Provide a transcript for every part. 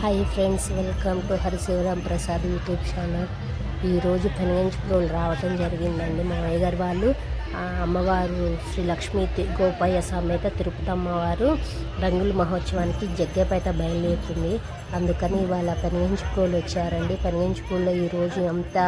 Hi friends welcome to Harishivaram Prasad YouTube channel ఈరోజు పెనుగంచిపురం రావటం జరిగిందండి. మా అయ్యగారు వాళ్ళు అమ్మవారు శ్రీ లక్ష్మీ గోపయ్య సమేత తిరుపతి అమ్మవారు రంగుల మహోత్సవానికి జగ్గేపేట బయలుదేరుతుంది. అందుకని ఇవాళ పెనుగంచిపూలు వచ్చారండి. పెనుగంచిపూల్లో ఈరోజు అంతా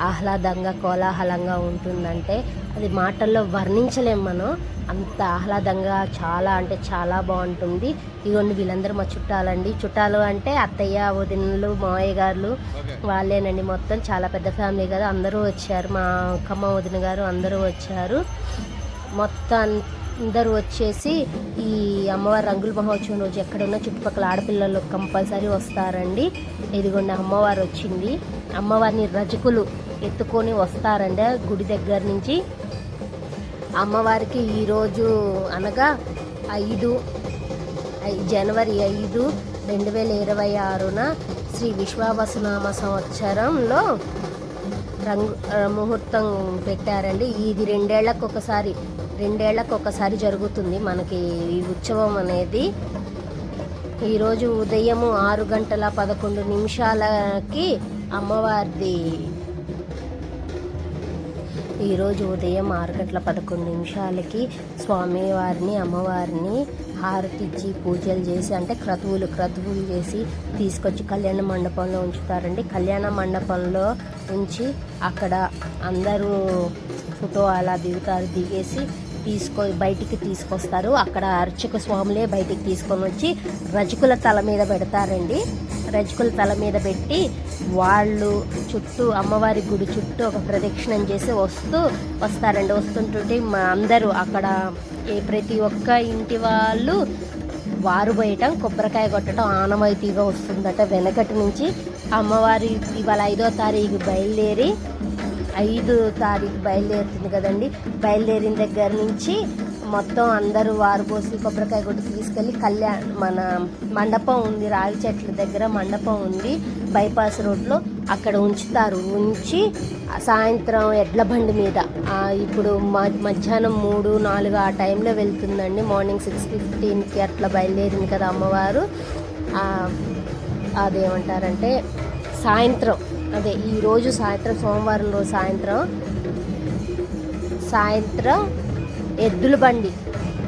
ఆహ్లాదంగా కోలాహలంగా ఉంటుందంటే అది మాటల్లో వర్ణించలేం మనం. అంత ఆహ్లాదంగా చాలా అంటే చాలా బాగుంటుంది. ఇగోండి వీళ్ళందరూ మా చుట్టాలండి. చుట్టాలు అంటే అత్తయ్య వదినలు మావయ్య గారు వాళ్ళేనండి మొత్తం. చాలా పెద్ద ఫ్యామిలీ కదా. అందరూ వచ్చారు. మా అక్కమ్మ వదిన గారు అందరూ వచ్చారు. మొత్తం అందరూ వచ్చేసి ఈ అమ్మవారి రంగుల మహోత్సవం రోజు ఎక్కడున్న చుట్టుపక్కల ఆడపిల్లలు కంపల్సరీ వస్తారండి. ఇదిగోండి అమ్మవారు వచ్చింది. అమ్మవారిని రజకులు ఎత్తుకొని వస్తారండి గుడి దగ్గర నుంచి. అమ్మవారికి ఈరోజు అనగా ఐదు జనవరి ఐదు రెండు వేల ఇరవై ఆరున శ్రీ విశ్వావసునామ సంవత్సరంలో రంగు ముహూర్తం పెట్టారండి. ఇది రెండేళ్ళకు ఒకసారి రెండేళ్ళకు ఒకసారి జరుగుతుంది. మనకి ఈ ఉత్సవం అనేది ఈరోజు ఉదయము ఆరు గంటల పదకొండు నిమిషాలకి అమ్మవారిది ఈరోజు ఉదయం ఆరు గంటల పదకొండు నిమిషాలకి స్వామివారిని అమ్మవారిని హారతిచ్చి పూజలు చేసి అంటే క్రతువులు క్రతువులు చేసి తీసుకొచ్చి కళ్యాణ మండపంలో ఉంచుతారండి. కళ్యాణ మండపంలో ఉంచి అక్కడ అందరూ ఫోటో అలా దిగుతారు దిగేసి తీసుకో బయటికి తీసుకొస్తారు. అక్కడ అర్చక స్వాములే బయటికి తీసుకొని వచ్చి రజకుల తల మీద పెడతారండి. రజకుల తల మీద పెట్టి వాళ్ళు చుట్టూ అమ్మవారి గుడి చుట్టూ ఒక ప్రదక్షిణం చేసి వస్తూ వస్తారండి. వస్తుంటుంటే మా అందరూ అక్కడ ఏ ప్రతి ఒక్క ఇంటి వాళ్ళు వారు పోయటం కొబ్బరికాయ కొట్టడం ఆనవాయితీగా వస్తుందట. వెనకటి నుంచి అమ్మవారి ఇవాళ ఐదో తారీఖు బయలుదేరి ఐదు తారీఖు బయలుదేరుతుంది కదండి. బయలుదేరిన దగ్గర నుంచి మొత్తం అందరూ వారుపోసి కొబ్బరికాయ కొట్టి తీసుకెళ్ళి కళ్యాణ్ మన మండపం ఉంది రావి చెట్ల దగ్గర మండపం ఉంది బైపాస్ రోడ్లో అక్కడ ఉంచుతారు. ఉంచి సాయంత్రం ఎడ్ల బండి మీద. ఇప్పుడు మ- మధ్యాహ్నం మూడు నాలుగు ఆ టైంలో వెళ్తుందండి. మార్నింగ్ సిక్స్ ఫిఫ్టీన్కి అట్లా బయలుదేరింది కదా అమ్మవారు. అదేమంటారంటే సాయంత్రం అదే ఈరోజు సాయంత్రం సోమవారం రోజు సాయంత్రం సాయంత్రం ఎద్దుల బండి.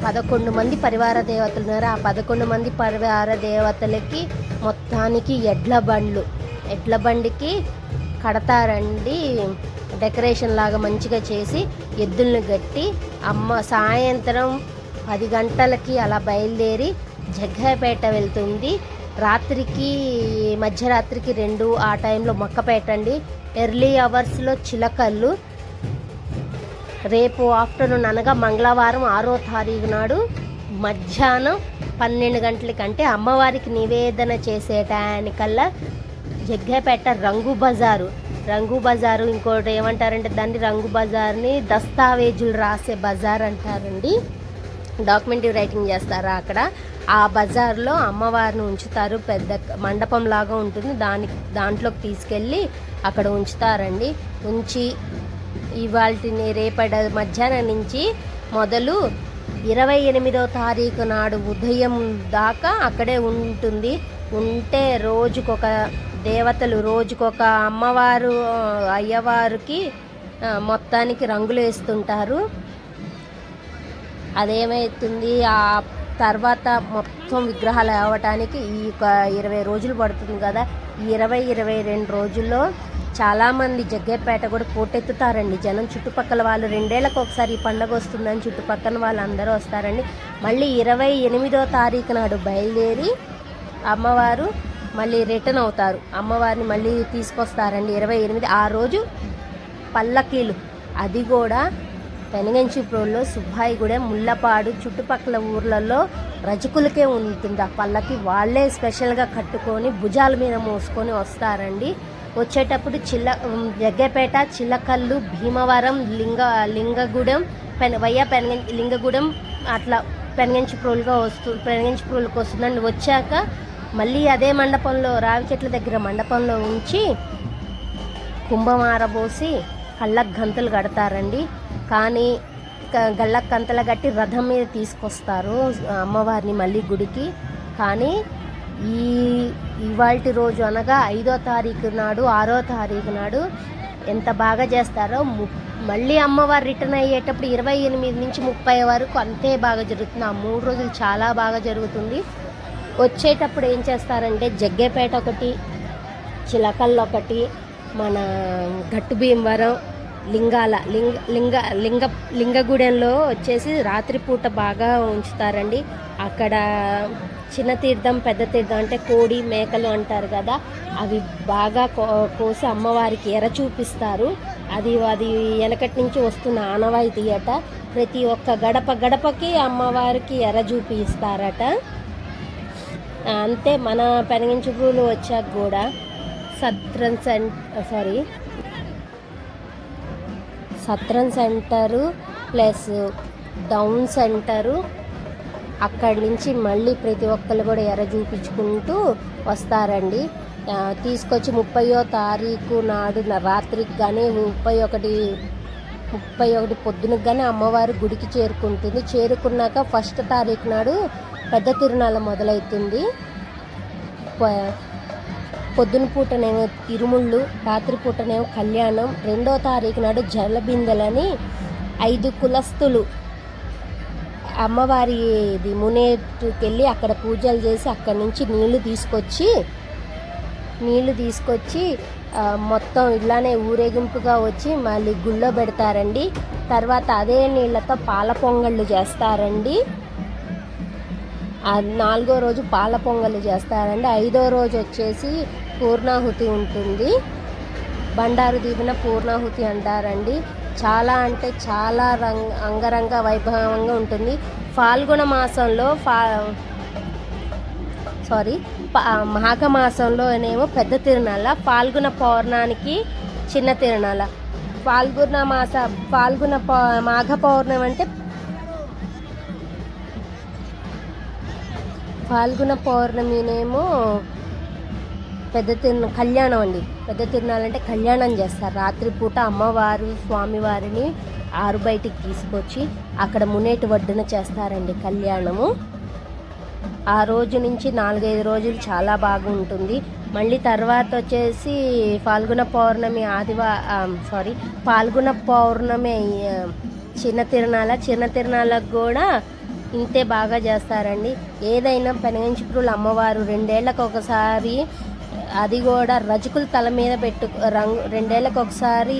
పదకొండు మంది పరివార దేవతలు ఉన్నారు. ఆ పదకొండు మంది పరివార దేవతలకి మొత్తానికి ఎడ్ల బండ్లు. ఎడ్ల బండికి కడతారండి డెకరేషన్ లాగా మంచిగా చేసి ఎద్దుల్ని గట్టి అమ్మ సాయంత్రం పది గంటలకి అలా బయలుదేరి జగ్గపేట వెళ్తుంది. రాత్రికి మధ్యరాత్రికి రెండు ఆ టైంలో మొక్కపేట అండి ఎర్లీ అవర్స్లో చిలకల్లు రేపు ఆఫ్టర్నూన్ అనగా మంగళవారం ఆరో తారీఖు నాడు మధ్యాహ్నం పన్నెండు గంటలకి అంటే అమ్మవారికి నివేదన చేసే టయానికల్లా జగ్గపేట రంగు బజారు. రంగు బజారు ఇంకోటి ఏమంటారంటే దాన్ని రంగు బజార్ని దస్తావేజులు రాసే బజార్ అంటారండి డాక్యుమెంటరీ రైటింగ్ చేస్తారా అక్కడ? ఆ బజార్లో అమ్మవారిని ఉంచుతారు పెద్ద మండపం లాగా ఉంటుంది. దాని దాంట్లోకి తీసుకెళ్ళి అక్కడ ఉంచుతారండి. ఉంచి ఇవాళని రేపటి మధ్యాహ్నం నుంచి మొదలు ఇరవై ఎనిమిదో తారీఖు నాడు ఉదయం దాకా అక్కడే ఉంటుంది. ఉంటే రోజుకొక దేవతలు రోజుకొక అమ్మవారు అయ్యవారికి మొత్తానికి రంగులు వేస్తుంటారు అదేమవుతుంది ఆ తర్వాత మొత్తం విగ్రహాలు అవ్వటానికి ఈ ఒక ఇరవై రోజులు పడుతుంది కదా. ఈ ఇరవై ఇరవై రెండు రోజుల్లో చాలామంది జగ్గేపేట కూడా పోటెత్తుతారండి జనం చుట్టుపక్కల వాళ్ళు రెండేళ్ళకు ఒకసారి ఈ పండగ వస్తుందని చుట్టుపక్కల వాళ్ళు అందరూ వస్తారండి. మళ్ళీ ఇరవై ఎనిమిదో తారీఖు నాడు బయలుదేరి అమ్మవారు మళ్ళీ రిటర్న్ అవుతారు. అమ్మవారిని మళ్ళీ తీసుకొస్తారండి. ఇరవై ఎనిమిది ఆ రోజు పల్లకీలు. అది కూడా పెనగంచిప్రోల్లో సుబ్బాయిగూడెం ముళ్ళపాడు చుట్టుపక్కల ఊర్లలో రజకులకే ఉంటుంది? ఆ పళ్ళకి వాళ్ళే స్పెషల్గా కట్టుకొని భుజాల మీద మోసుకొని వస్తారండి. వచ్చేటప్పుడు చిల్ల జగ్గపేట చిల్లకల్లు భీమవరం లింగ లింగగూడెం పెన వయ్య పెనగ లింగగూడెం అట్లా పెనగంచిప్రోలుగా వస్తు పెనగంచిప్రోలుకి వస్తుందండి. వచ్చాక మళ్ళీ అదే మండపంలో రావి చెట్ల దగ్గర మండపంలో ఉంచి కుంభమారబోసి కళ్ళకు గంతులు కడతారండి. కానీ క- గళ్ళకు కంతలు కట్టి రథం మీద తీసుకొస్తారు అమ్మవారిని మళ్ళీ గుడికి. కానీ ఈ ఈ ఇవాళ రోజు అనగా ఐదో తారీఖు నాడు ఆరో తారీఖు నాడు ఎంత బాగా చేస్తారో ము- మళ్ళీ అమ్మవారు రిటర్న్ అయ్యేటప్పుడు ఇరవై ఎనిమిది నుంచి ముప్పై వరకు అంతే బాగా జరుగుతుంది. ఆ మూడు రోజులు చాలా బాగా జరుగుతుంది. వచ్చేటప్పుడు ఏం చేస్తారంటే జగ్గేపేట ఒకటి చిలకల్లో ఒకటి మన గట్టు భీమవరం లింగాల లింగ లింగ లింగ లింగగూడెంలో వచ్చేసి రాత్రిపూట బాగా ఉంచుతారండి. అక్కడ చిన్న తీర్థం పెద్ద తీర్థం అంటే కోడి మేకలు అంటారు కదా అవి బాగా కో కోసి అమ్మవారికి ఎర చూపిస్తారు. అది అది వెనకటి నుంచి వస్తున్న ఆనవాయితీ అట ప్రతి ఒక్క గడప గడపకి అమ్మవారికి ఎర చూపిస్తారట. అంతే మన పెనగించుకులు వచ్చాక కూడా సత్రం సెంట్ సారీ సత్రం సెంటరు ప్లస్ డౌన్ సెంటరు. అక్కడి నుంచి మళ్ళీ ప్రతి ఒక్కరు కూడా ఎర చూపించుకుంటూ వస్తారండి. తీసుకొచ్చి ముప్పయో తారీఖు నాడు రాత్రికి కానీ ముప్పై ఒకటి ముప్పై ఒకటి పొద్దున కానీ అమ్మవారు గుడికి చేరుకుంటుంది. చేరుకున్నాక ఫస్ట్ తారీఖు నాడు పెద్ద తిరునాళ్ళ మొదలవుతుంది ప- పొద్దున పూటనేమో తిరుముళ్ళు రాత్రి పూటనేమో కళ్యాణం రెండో తారీఖు నాడు జలబిందెలని ఐదు కులస్తులు అమ్మవారి ఇది మునేటుకి అక్కడ పూజలు చేసి అక్కడి నుంచి నీళ్ళు తీసుకొచ్చి నీళ్ళు తీసుకొచ్చి మొత్తం ఇలానే ఊరేగింపుగా వచ్చి మళ్ళీ గుళ్ళో పెడతారండి. తర్వాత అదే నీళ్ళతో పాల పొంగళ్ళు చేస్తారండి. నాలుగో రోజు పాల పొంగలు చేస్తారండి. ఐదో రోజు వచ్చేసి పూర్ణాహుతి ఉంటుంది. బండారు దీపిన పూర్ణాహుతి అంటారండి. చాలా అంటే చాలా రంగ అంగరంగ వైభవంగా ఉంటుంది. ఫాల్గుణ మాసంలో ఫా సారీ ప- మాఘ మాసంలోనేమో పెద్ద తిరునాళ్ళ ఫాల్గుణ పౌర్ణానికి చిన్న తిరునాళ్ళ. ఫాల్గుణ మాస ఫాల్గుణ పౌ మాఘ పౌర్ణమి అంటే ఫాల్గుణ పౌర్ణమినేమో పెద్ద తిరున కళ్యాణం అండి. పెద్ద తిరునాళ్ళు అంటే కళ్యాణం చేస్తారు. రాత్రిపూట అమ్మవారు స్వామివారిని ఆరు బయటికి తీసుకొచ్చి అక్కడ మునేటి వడ్డున చేస్తారండి కళ్యాణము. ఆ రోజు నుంచి నాలుగైదు రోజులు చాలా బాగుంటుంది. మళ్ళీ తర్వాత వచ్చేసి ఫాల్గుణ పౌర్ణమి ఆదివా సారీ ఫాల్గుణ పౌర్ణమి చిన్న తిరునాళ్ళ చిన్న తిరునాళ్ళకు కూడా ఇంతే బాగా చేస్తారండి. ఏదైనా పెనగంచిపురులు అమ్మవారు రెండేళ్ళకు ఒకసారి అది కూడా రజకుల తల మీద పెట్టు రంగు రెండేళ్ళకి ఒకసారి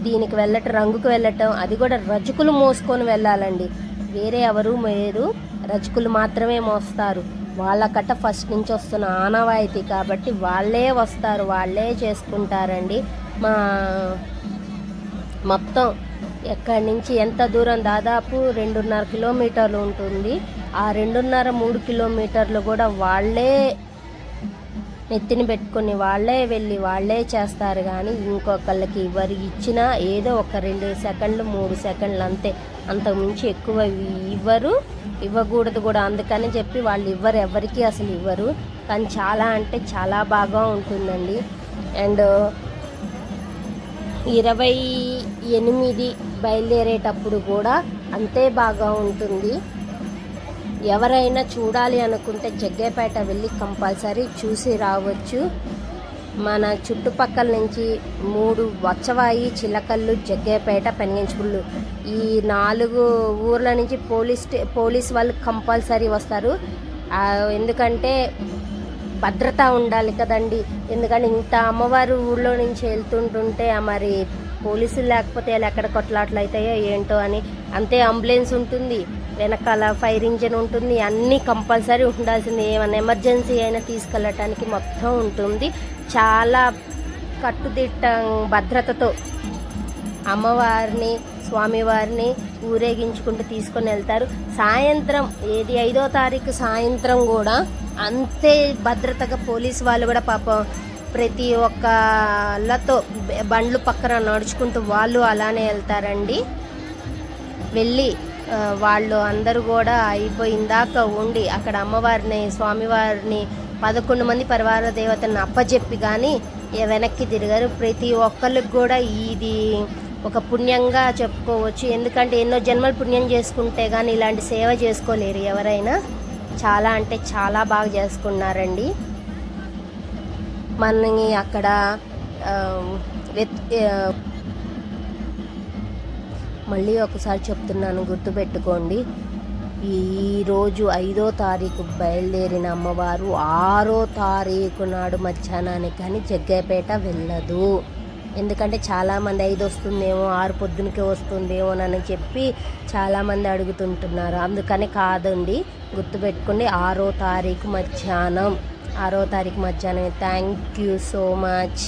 దీనికి వెళ్ళటం రంగుకు వెళ్ళటం అది కూడా రజకులు మోసుకొని వెళ్ళాలండి. వేరే ఎవరు లేరు. రజకులు మాత్రమే మోస్తారు. వాళ్ళకట్ట ఫస్ట్ నుంచి వస్తున్న ఆనవాయితీ కాబట్టి వాళ్ళే వస్తారు వాళ్ళే చేసుకుంటారండి. మా మొత్తం ఎక్కడి నుంచి ఎంత దూరం? దాదాపు రెండున్నర కిలోమీటర్లు ఉంటుంది. ఆ రెండున్నర మూడు కిలోమీటర్లు కూడా వాళ్ళే నెత్తిని పెట్టుకొని వాళ్ళే వెళ్ళి వాళ్ళే చేస్తారు కానీ ఇంకొకళ్ళకి ఎవరు ఇచ్చినా ఏదో ఒక రెండు సెకండ్లు మూడు సెకండ్లు అంతే. అంతకుమించి ఎక్కువ ఇవ్వరు ఇవ్వకూడదు కూడా. అందుకని చెప్పి వాళ్ళు ఇవ్వరు ఎవరికి అసలు ఇవ్వరు. కానీ చాలా అంటే చాలా బాగా ఉంటుందండి. అండ్ ఇరవై ఎనిమిది బయలుదేరేటప్పుడు కూడా అంతే బాగా ఉంటుంది. ఎవరైనా చూడాలి అనుకుంటే జగ్గేపేట వెళ్ళి కంపల్సరీ చూసి రావచ్చు. మన చుట్టుపక్కల నుంచి మూడు వచ్చవాయి చిలకల్లు జగ్గేపేట పెనగించుకుళ్ళు ఈ నాలుగు ఊర్ల నుంచి పోలీస్ పోలీస్ వాళ్ళు కంపల్సరీ వస్తారు. ఎందుకంటే భద్రత ఉండాలి కదండి. ఎందుకంటే ఇంత అమ్మవారు ఊళ్ళో నుంచి వెళ్తుంటుంటే మరి పోలీసులు లేకపోతే వాళ్ళు ఎక్కడ కొట్లాట్లు అవుతాయో ఏంటో అని అంతే అంబులెన్స్ ఉంటుంది. వెనకాల ఫైర్ ఇంజిన్ ఉంటుంది అన్నీ కంపల్సరీ ఉండాల్సింది. ఏమైనా ఎమర్జెన్సీ అయినా తీసుకెళ్ళటానికి మొత్తం ఉంటుంది. చాలా కట్టుదిట్టం భద్రతతో అమ్మవారిని స్వామివారిని ఊరేగించుకుంటూ తీసుకొని వెళ్తారు. సాయంత్రం ఏది ఐదో తారీఖు సాయంత్రం కూడా అంతే భద్రతగా పోలీసు వాళ్ళు కూడా పాపం ప్రతి ఒక్కళ్ళతో బండ్లు పక్కన నడుచుకుంటూ వాళ్ళు అలానే వెళ్తారండి. వెళ్ళి వాళ్ళు అందరూ కూడా అయిపోయిందాక ఉండి అక్కడ అమ్మవారిని స్వామివారిని పదకొండు మంది పరివార దేవతలను అప్పచెప్పి కానీ వెనక్కి తిరిగారు. ప్రతి ఒక్కరికి కూడా ఇది ఒక పుణ్యంగా చెప్పుకోవచ్చు. ఎందుకంటే ఎన్నో జన్మలు పుణ్యం చేసుకుంటే కానీ ఇలాంటి సేవ చేసుకోలేరు ఎవరైనా. చాలా అంటే చాలా బాగా చేసుకున్నారండి. మనని అక్కడ మళ్ళీ ఒకసారి చెప్తున్నాను గుర్తుపెట్టుకోండి. ఈరోజు ఐదో తారీఖు బయలుదేరిన అమ్మవారు ఆరో తారీఖు నాడు మధ్యాహ్నానికి కానీ జగ్గైపేట వెళ్ళదు. ఎందుకంటే చాలామంది ఐదు వస్తుందేమో ఆరు పొద్దునకే వస్తుందేమో అని చెప్పి చాలామంది అడుగుతుంటున్నారు. అందుకని కాదండి గుర్తుపెట్టుకోండి ఆరో తారీఖు మధ్యాహ్నం. ఆరో తారీఖు మధ్యాహ్నం థ్యాంక్ యూ సో మచ్